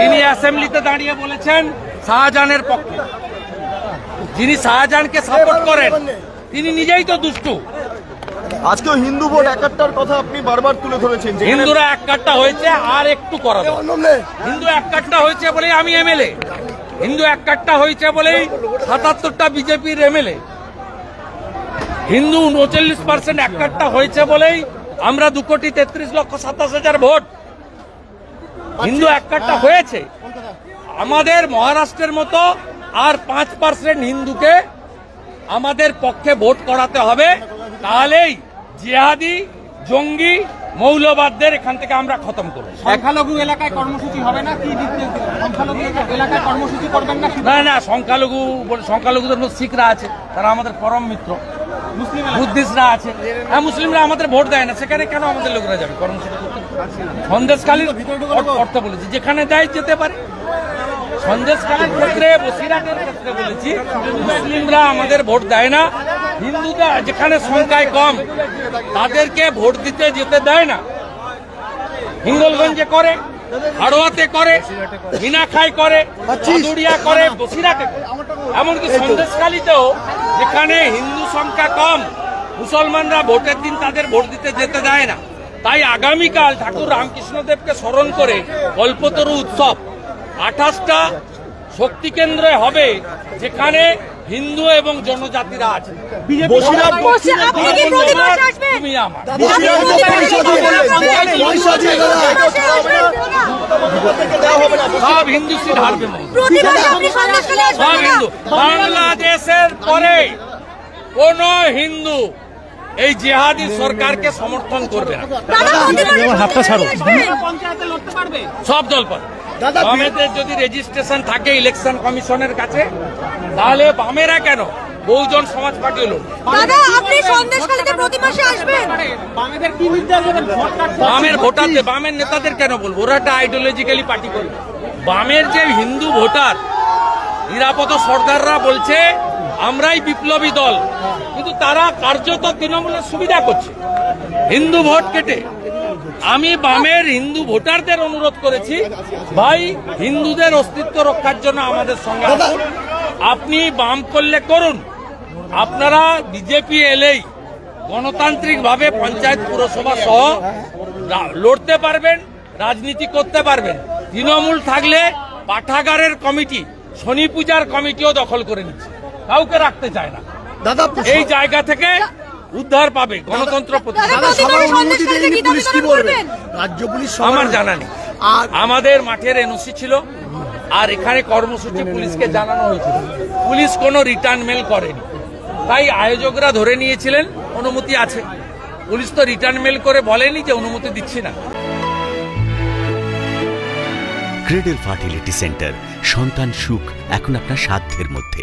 তিনি অ্যাসেম্বলিতে দাঁড়িয়ে বলেছেন শাহজাহানের পক্ষে। যিনি শাহজাহানকে সাপোর্ট করেন তিনি নিজেই তো দুষ্টু। আজকেও হিন্দু ভোট একাত্তর কথা আপনি বারবার তুলে ধরেছেন হিন্দুরা এক কাট্টা হয়েছে আর একটু করা। হিন্দু এক কাট্টা হয়েছে বলেই আমি এমএলএ। হিন্দু এক কাট্টা হয়েছে বলেই সাতাত্তরটা বিজেপির এমএলএ। হিন্দু উনচল্লিশ পার্সেন্ট এক কাট্টা হয়েছে বলেই আমরা দু কোটি তেত্রিশ লক্ষ সাতাশ হাজার ভোট হিন্দু এক কাট্টা হয়েছে। আমাদের মহারাষ্ট্রের মতো আর পাঁচ পার্সেন্ট হিন্দুকে আমাদের পক্ষে ভোট করাতে হবে তাহলেই জিহাদি জঙ্গি মৌলবাদদের এখান থেকে আমরা খতম করব। সংখ্যালঘু এলাকায় কর্মসূচি হবে না? কি সংখ্যালঘু এলাকায় কর্মসূচি করবেন না না না সংখ্যালঘু সংখ্যালঘুদের মধ্যে শিখরা আছে তারা আমাদের পরম মিত্র। বুদ্ধিস্টরা আছে। হ্যাঁ মুসলিমরা আমাদের ভোট দেয় না সেখানে কেন আমাদের লোকরা যাবে কর্মসূচি করতে সন্দেশখালীর অর্থ বলেছি, যেখানে দেয় যেতে পারে। সন্দেশখালীর ক্ষেত্রে বসিরহাটের ক্ষেত্রে বলেছি, মুসলিমরা আমাদের ভোট দেয় না। হিন্দুরা যেখানে সংখ্যায় কম, তাদেরকে ভোট দিতে যেতে দেয় না। হিঙ্গলগঞ্জে করে, হাড়োয়াতে করে মিনাখাই করে চাদুরিয়া করে বসিরাটে। এমনকি সন্দেশখালীতেও যেখানে হিন্দু সংখ্যা কম, মুসলমানরা ভোটের দিন তাদের ভোট দিতে যেতে দেয় না। তাই আগামীকাল ঠাকুর রামকৃষ্ণদেবকে স্মরণ করে কল্পতরু উৎসব আঠাশটা শক্তি কেন্দ্রে হবে যেখানে হিন্দু এবং জনজাতিরা আছে সব হিন্দু সিট হারবে মনে হয়। সব হিন্দু বাংলাদেশের পরে কোন হিন্দু এই জেহাদি সরকারকে সমর্থন করবে না। লড়তে পারবে? সব দল পারে বামেদের যদি রেজিস্ট্রেশন থাকে ইলেকশন কমিশনের কাছে তাহলে বামেরা কেন? বহুজন সমাজ পার্টি হলো বামের ভোটারদের বামের নেতাদের কেন বলব? ওরা একটা আইডিওলজিক্যালি পার্টি করবে। বামের যে হিন্দু ভোটার নিরাপদ সর্দাররা বলছে আমরাই বিপ্লবী দল। কিন্তু তারা কার্যত তৃণমূলের সুবিধা করছে। হিন্দু ভোট কেটে। আমি বামের হিন্দু ভোটারদের অনুরোধ করেছি ভাই হিন্দুদের অস্তিত্ব রক্ষার জন্য আমাদের সঙ্গে আপনি বাম করলে করুন। আপনারা বিজেপি এলেই গণতান্ত্রিকভাবে পঞ্চায়েত পুরসভা সহ লড়তে পারবেন রাজনীতি করতে পারবেন। তৃণমূল থাকলে পাঠাগারের কমিটি শনি পূজার কমিটিও দখল করে নিচ্ছে। কাউকে রাখতে চায় না। দাদা এই জায়গা থেকে উদ্ধার পাবে গণতন্ত্র পুলিশ কি বলবে? রাজ্য পুলিশ আমার জানা নেই। আর আমাদের মাঠের এনওসি ছিল আর এখানে কর্মসূচি পুলিশকে জানানো হয়েছিল। পুলিশ কোনো রিটার্ন মেল করেনি। তাই আয়োজকরা ধরে নিয়েছিলেন অনুমতি আছে। পুলিশ তো রিটার্ন মেল করে বলেনি যে অনুমতি দিচ্ছি না। ক্রেডেল ফার্টিলিটি সেন্টার সন্তান সুখ এখন আপনার সাধ্যের মধ্যে।